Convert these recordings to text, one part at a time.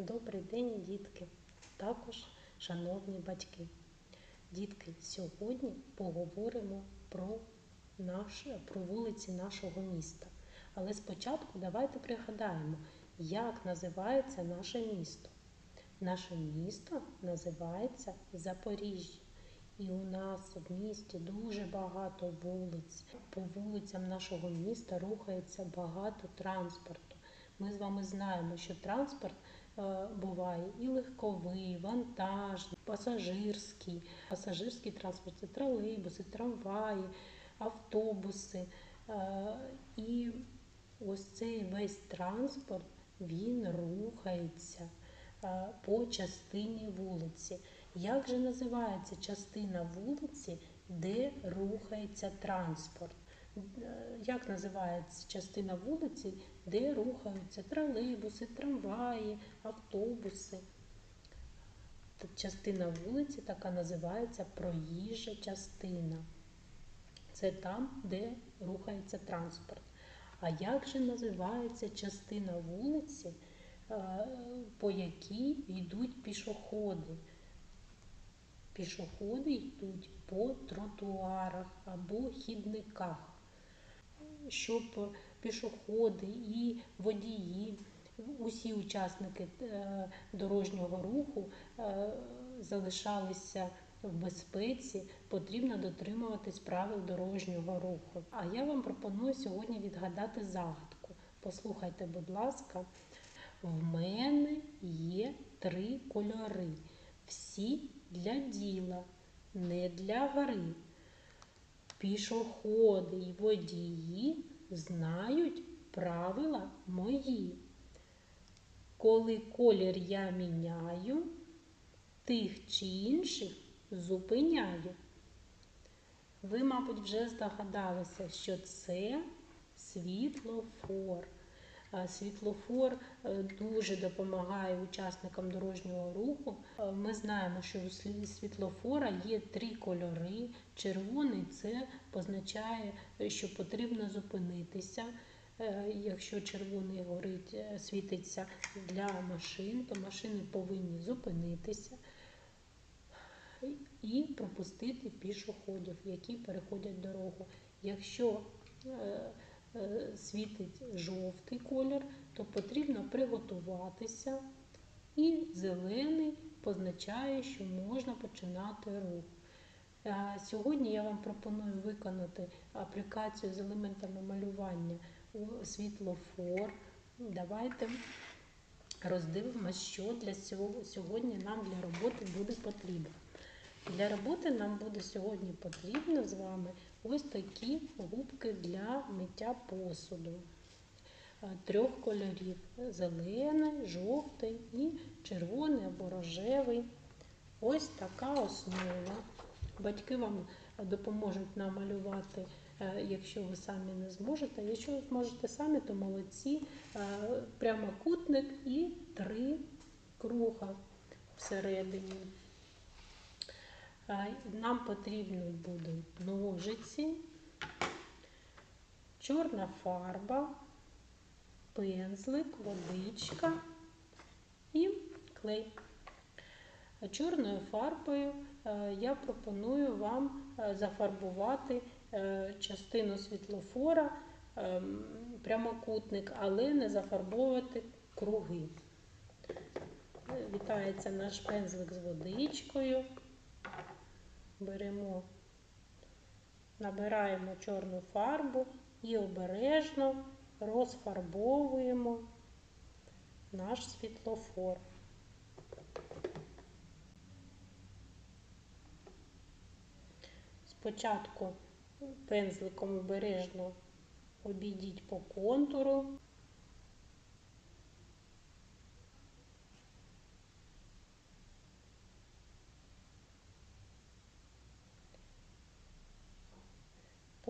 Добрий день, дітки, також шановні батьки. Дітки, сьогодні поговоримо про, наш, про вулиці нашого міста. Але спочатку давайте пригадаємо, як називається наше місто. Наше місто називається Запоріжжя. І у нас в місті дуже багато вулиць. По вулицям нашого міста рухається багато транспорту. Ми з вами знаємо, що транспорт буває і легковий, вантажний, пасажирський. Пасажирський транспорт це тролейбуси, трамваї, автобуси. Е, І ось цей весь транспорт він рухається е, по частині вулиці. Як же називається частина вулиці, де рухається транспорт? Е, Як називається частина вулиці, де рухаються тролейбуси, трамваї, автобуси? Частина вулиці така називається проїжджа частина. Це там, де рухається транспорт. А як же називається частина вулиці, е, по якій йдуть пішоходи? Пішоходи йдуть по тротуарах або хідниках, щоб пішоходи і водії, усі учасники е, дорожнього руху е, залишалися в безпеці, потрібно дотримуватись правил дорожнього руху. А я вам пропоную сьогодні відгадати загадку. Послухайте, будь ласка, в мене є три кольори. Всі для діла, не для гри. Пішоходи й водії знають правила мої. Коли колір я міняю, тих чи інших зупиняю. Ви, мабуть, вже здогадалися, що це світлофор. А Світлофор е, дуже допомагає учасникам дорожнього руху. Е, Ми знаємо, що у світлофора є три кольори. Червоний це позначає, що потрібно зупинитися. Е, Якщо червоний горить, е, світиться для машин, то машини повинні зупинитися і пропустити пішоходів, які переходять дорогу. Якщо е, е, світить жовтий колір, то потрібно приготуватися, і зелений позначає, що можна починати рух. Е, Сьогодні я вам пропоную виконати аплікацію з елементами малювання у світлофор. Давайте роздивимося, що для сього- сьогодні нам для роботи буде потрібно. Для роботи нам буде сьогодні потрібно з вами ось такі губки для миття посуду. Е, Трьох кольорів: зелений, жовтий і червоний або рожевий. Ось така основа. Батьки вам допоможуть намалювати, е, якщо ви самі не зможете. Якщо ви зможете самі, то молодці. Е, Прямокутник і три круга всередині. Нам потрібні будуть ножиці, чорна фарба, пензлик, водичка і клей. Чорною фарбою е, я пропоную вам е, зафарбувати е, частину світлофора, прямокутник, але не зафарбовувати круги. Вітається наш пензлик з водичкою. Беремо, набираємо чорну фарбу і обережно розфарбовуємо наш світлофор. Спочатку пензликом обережно обійдіть по контуру.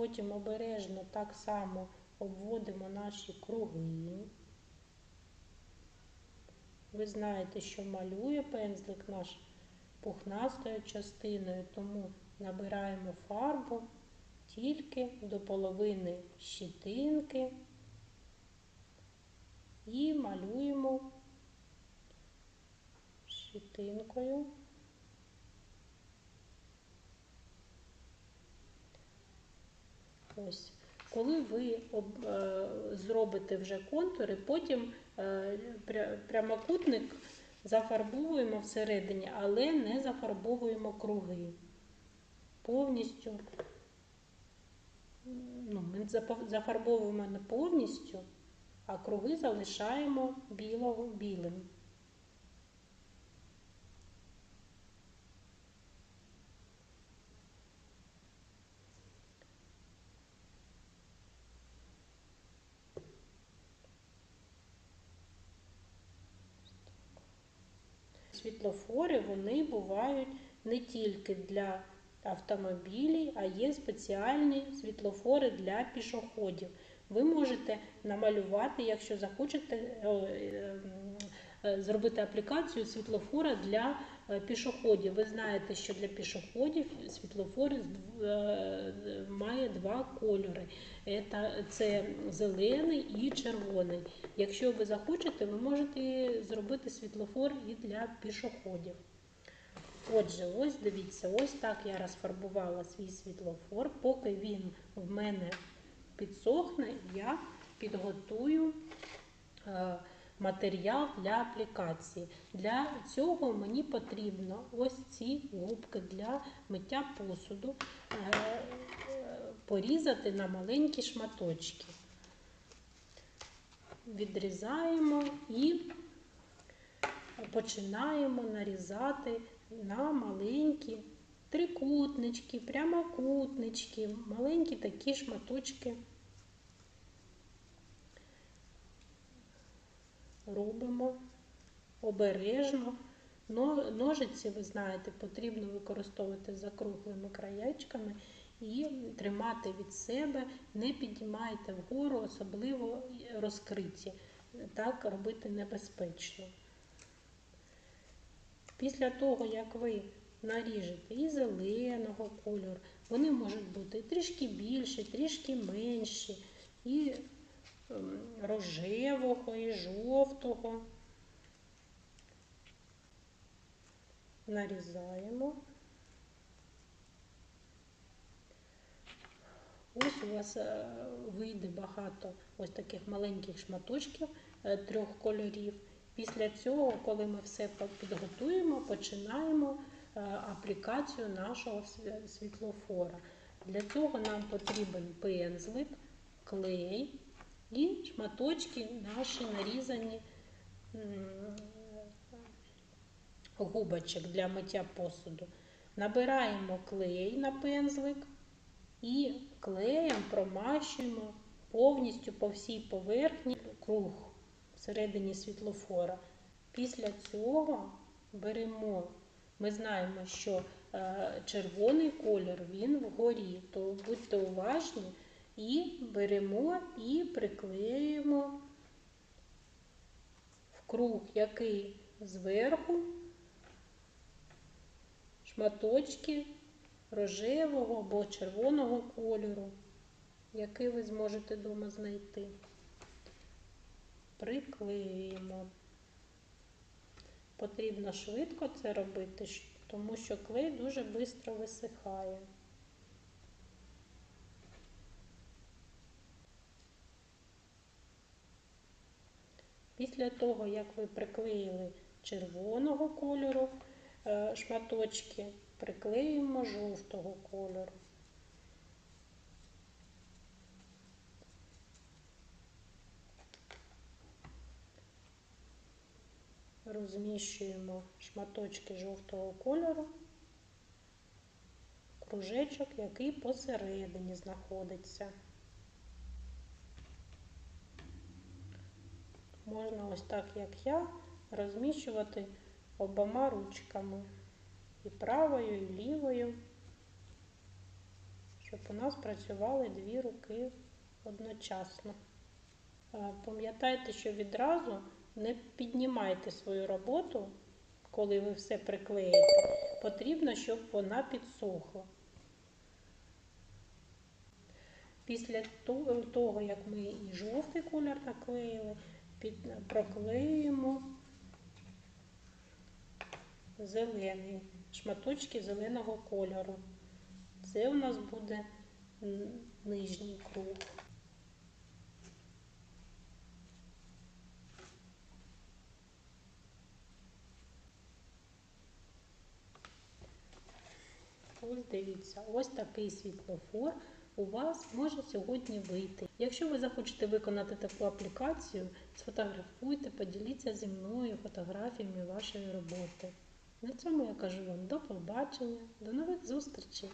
Потім обережно так само обводимо наші круги. Ви знаєте, що малює пензлик наш пухнастою частиною, тому набираємо фарбу тільки до половини щитинки і малюємо щітинкою. Ось. Коли ви е, зробите вже контури, потім е, прямокутник зафарбовуємо всередині, але не зафарбовуємо круги. Повністю ну, ми зафарбовуємо не повністю, а круги залишаємо білого білим. Світлофори вони бувають не тільки для автомобілів, а є спеціальні світлофори для пішоходів. Ви можете намалювати, якщо захочете, е, е, зробити аплікацію світлофора для е, пішоходів. Ви знаєте, що для пішоходів світлофор е, має два кольори. Це- зелений і червоний. Якщо ви захочете, ви можете зробити світлофор і для пішоходів. Отже, ось дивіться, ось так я розфарбувала свій світлофор. Поки він в мене підсохне, я підготую е, матеріал для аплікації. Для цього мені потрібно ось ці губки для миття посуду е, порізати на маленькі шматочки. Відрізаємо і починаємо нарізати на маленькі трикутнички, прямокутнички, маленькі такі шматочки. Робимо обережно. Ножиці, ви знаєте, потрібно використовувати закруглими краєчками і тримати від себе, не піднімайте вгору, особливо розкриті. Так робити небезпечно. Після того, як ви наріжете і зеленого кольору, вони можуть бути трішки більші, трішки менші, і рожевого, і жовтого. Нарізаємо. Ось у вас е, вийде багато ось таких маленьких шматочків е, трьох кольорів. Після цього, коли ми все підготуємо, починаємо е, аплікацію нашого світлофора. Для цього нам потрібен пензлик, клей і шматочки наші нарізані губочок для миття посуду. Набираємо клей на пензлик і клеєм промащуємо повністю по всій поверхні круг всередині світлофора. Після цього беремо, ми знаємо, що е, червоний колір він вгорі, то будьте уважні і беремо і приклеюємо в круг, який зверху шматочки рожевого або червоного кольору, який ви зможете вдома знайти. Приклеюємо. Потрібно швидко це робити, тому що клей дуже швидко висихає. Після того, як ви приклеїли червоного кольору е, шматочки, приклеюємо жовтого кольору. Розміщуємо шматочки жовтого кольору, кружечок, який посередині знаходиться. Можна ось так, як я, розміщувати обома ручками і правою, і лівою, щоб у нас працювали дві руки одночасно. Пам'ятайте, що відразу не піднімайте свою роботу, коли ви все приклеїте. Потрібно, щоб вона підсохла. Після того, як ми і жовтий колір наклеїли, під, проклеюємо зелений, шматочки зеленого кольору. Це у нас буде нижній круг. Ось дивіться, ось такий світлофор у вас може сьогодні вийти. Якщо ви захочете виконати таку аплікацію, сфотографуйте, поділіться зі мною фотографіями вашої роботи. На цьому я кажу вам до побачення, до нових зустрічей!